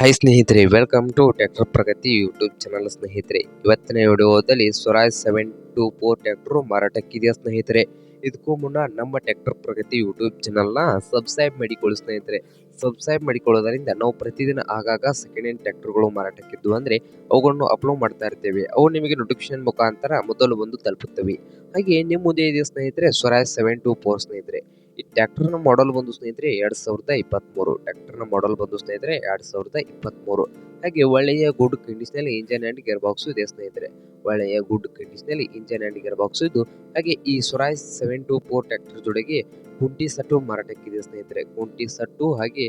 Hi ಸ್ನೇಹಿತರೆ welcome to tractor Pragati YouTube channel ಸ್ನೇಹಿತರೆ. ಇವತ್ತಿನ ವಿಡಿಯೋದಲ್ಲಿ Swaraj seven two four tractor ಮಾರಾಟಕ್ಕಿದೆಯಾ ಸ್ನೇಹಿತರೆ? ಇದಕ್ಕೂ ಮುನ್ನ ನಮ್ಮ ಟ್ಯಾಕ್ಟರ್ ಪ್ರಗತಿ ಯೂಟ್ಯೂಬ್ ಚಾನಲ್ನ ಸಬ್ಸ್ಕ್ರೈಬ್ ಮಾಡಿಕೊಳ್ಳಿ ಸ್ನೇಹಿತರೆ. ಸಬ್ಸ್ಕ್ರೈಬ್ ಮಾಡಿಕೊಳ್ಳೋದರಿಂದ ನಾವು ಪ್ರತಿದಿನ ಆಗಾಗ ಸೆಕೆಂಡ್ ಹ್ಯಾಂಡ್ ಟ್ರ್ಯಾಕ್ಟರ್ಗಳು ಮಾರಾಟಕ್ಕಿದ್ದು ಅಂದರೆ ಅವುಗಳನ್ನು ಅಪ್ಲೋಡ್ ಮಾಡ್ತಾ ಇರ್ತೇವೆ. ಅವು ನಿಮಗೆ ನೋಟಿಫಿಕೇಶನ್ ಮುಖಾಂತರ ಮೊದಲು ಬಂದು ತಲುಪುತ್ತವೆ. ಹಾಗೆ ನಿಮ್ಮ ಮುಂದೆ ಇದೆ ಸ್ನೇಹಿತರೆ ಸ್ವರಾಜ್ ಸೆವೆನ್ ಟು ಫೋರ್ ಸ್ನೇಹಿತರೆ. ಈ ಟ್ಯಾಕ್ಟರ್ನ ಮಾಡಲ್ ಬಂದು ಸ್ನೇಹಿತರೆ ಎರಡು ಸಾವಿರದ ಇಪ್ಪತ್ತ್ಮೂರು ಟ್ಯಾಕ್ಟರ್ನ ಮಾಡಲ್ ಬಂದು ಸ್ನೇಹಿತರೆ ಎರಡ್ ಸಾವಿರದ ಇಪ್ಪತ್ತ್ಮೂರು ಹಾಗೆ ಒಳ್ಳೆಯ ಗುಡ್ ಕಂಡೀಷನಲ್ಲಿ ಇಂಜನ್ ಆ್ಯಂಡ್ ಗೇರ್ ಬಾಕ್ಸ್ ಇದೆ ಸ್ನೇಹಿತರೆ. ಒಳ್ಳೆಯ ಗುಡ್ ಕಂಡೀಷನಲ್ಲಿ ಇಂಜನ್ ಆ್ಯಂಡ್ ಗೇರ್ ಬಾಕ್ಸ್ ಇದ್ದು ಹಾಗೆ ಈ Swaraj seven two four tractor ಜೊತೆಗೆ ಕುಂಟಿ ಸಟ್ಟು ಮಾರಾಟಕ್ಕಿದೆ ಸ್ನೇಹಿತರೆ. ಕುಂಟಿ ಸಟ್ಟು ಹಾಗೆ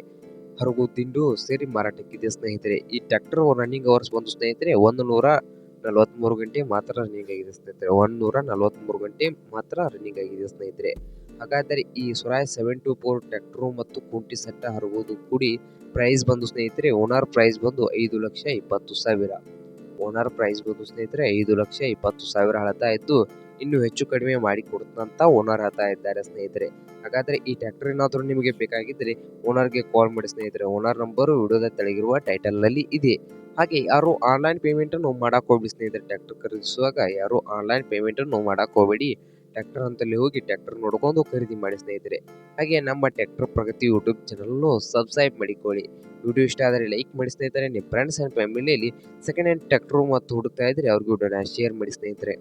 ಹರಗು ದಿಂಡು ಸೇರಿ ಮಾರಾಟಕ್ಕಿದೆ ಸ್ನೇಹಿತರೆ. ಈ ಟ್ಯಾಕ್ಟರ್ ರನ್ನಿಂಗ್ ಅವರ್ಸ್ ಬಂದು ಸ್ನೇಹಿತರೆ ಒಂದು ನೂರ ನಲವತ್ತ್ಮೂರು ಗಂಟೆ ಮಾತ್ರ ರನ್ನಿಂಗ್ ಆಗಿದೆ ಸ್ನೇಹಿತರೆ. ಒಂದು ನೂರ ನಲವತ್ತ್ಮೂರು ಗಂಟೆ ಮಾತ್ರ ರನ್ನಿಂಗ್ ಆಗಿದೆ ಸ್ನೇಹಿತರೆ. ಹಾಗಾದರೆ ಈ Swaraj seven two four tractor ಮತ್ತು ಕುಂಟಿ ಸೆಟ್ಟ ಹರಗೋದು ಕೂಡಿ ಪ್ರೈಸ್ ಬಂದು ಸ್ನೇಹಿತರೆ ಓನರ್ ಪ್ರೈಸ್ ಬಂದು ಐದು ಲಕ್ಷ ಇಪ್ಪತ್ತು ಸಾವಿರ. ಓನರ್ ಪ್ರೈಸ್ ಬಂದು ಸ್ನೇಹಿತರೆ, ಐದು ಲಕ್ಷ ಇಪ್ಪತ್ತು ಸಾವಿರ ಹೇಳ್ತಾ ಇದ್ದು ಇನ್ನು ಹೆಚ್ಚು ಕಡಿಮೆ ಮಾಡಿ ಕೊಡ್ತಂತ ಓನರ್ ಹೇಳ್ತಾ ಇದ್ದಾರೆ ಸ್ನೇಹಿತರೆ. ಹಾಗಾದರೆ ಈ ಟ್ರ್ಯಾಕ್ಟರ್ ಏನಾದರೂ ನಿಮಗೆ ಬೇಕಾಗಿದ್ದರೆ ಓನರ್ಗೆ ಕಾಲ್ ಮಾಡಿ ಸ್ನೇಹಿತರೆ. ಓನರ್ ನಂಬರು ವಿಡಿಯೋದ ತೆಳಗಿರುವ ಟೈಟಲ್ನಲ್ಲಿ ಇದೆ. ಹಾಗೆ ಯಾರು ಆನ್ಲೈನ್ ಪೇಮೆಂಟನ್ನು ಮಾಡಕ್ಕೆ ಹೋಗ್ಬಿಡಿ ಸ್ನೇಹಿತರೆ ಟ್ರ್ಯಾಕ್ಟರ್ ಖರೀದಿಸುವಾಗ ಯಾರು ಆನ್ಲೈನ್ ಪೇಮೆಂಟನ್ನು ಮಾಡಕ್ಕೆ ಟ್ರ್ಯಾಕ್ಟರ್ ಅಂತಲ್ಲಿ ಹೋಗಿ ಟ್ರ್ಯಾಕ್ಟರ್ ನೋಡ್ಕೊಂಡು ಖರೀದಿ ಮಾಡಿ ಸ್ನೇಹಿತರೆ. ಹಾಗೆ ನಮ್ಮ ಟ್ರ್ಯಾಕ್ಟರ್ ಪ್ರಗತಿ ಯೂಟ್ಯೂಬ್ ಚಾನಲ್ನು ಸಬ್ಸ್ಕ್ರೈಬ್ ಮಾಡಿಕೊಳ್ಳಿ. ವಿಡಿಯೋ ಇಷ್ಟ ಆದರೆ ಲೈಕ್ ಮಾಡಿ ಸ್ನೇಹಿತರೆ. ನಿಮ್ಮ ಫ್ರೆಂಡ್ಸ್ ಆ್ಯಂಡ್ ಫ್ಯಾಮಿಲಿಯಲ್ಲಿ ಸೆಕೆಂಡ್ ಹ್ಯಾಂಡ್ ಟ್ರ್ಯಾಕ್ಟರ್ ಮತ್ತು ಹುಡುಕ್ತಾ ಇದ್ದರೆ ಅವ್ರಿಗೂ ವಿಡಿಯೋನ ಶೇರ್ ಮಾಡಿ ಸ್ನೇಹಿತರೆ.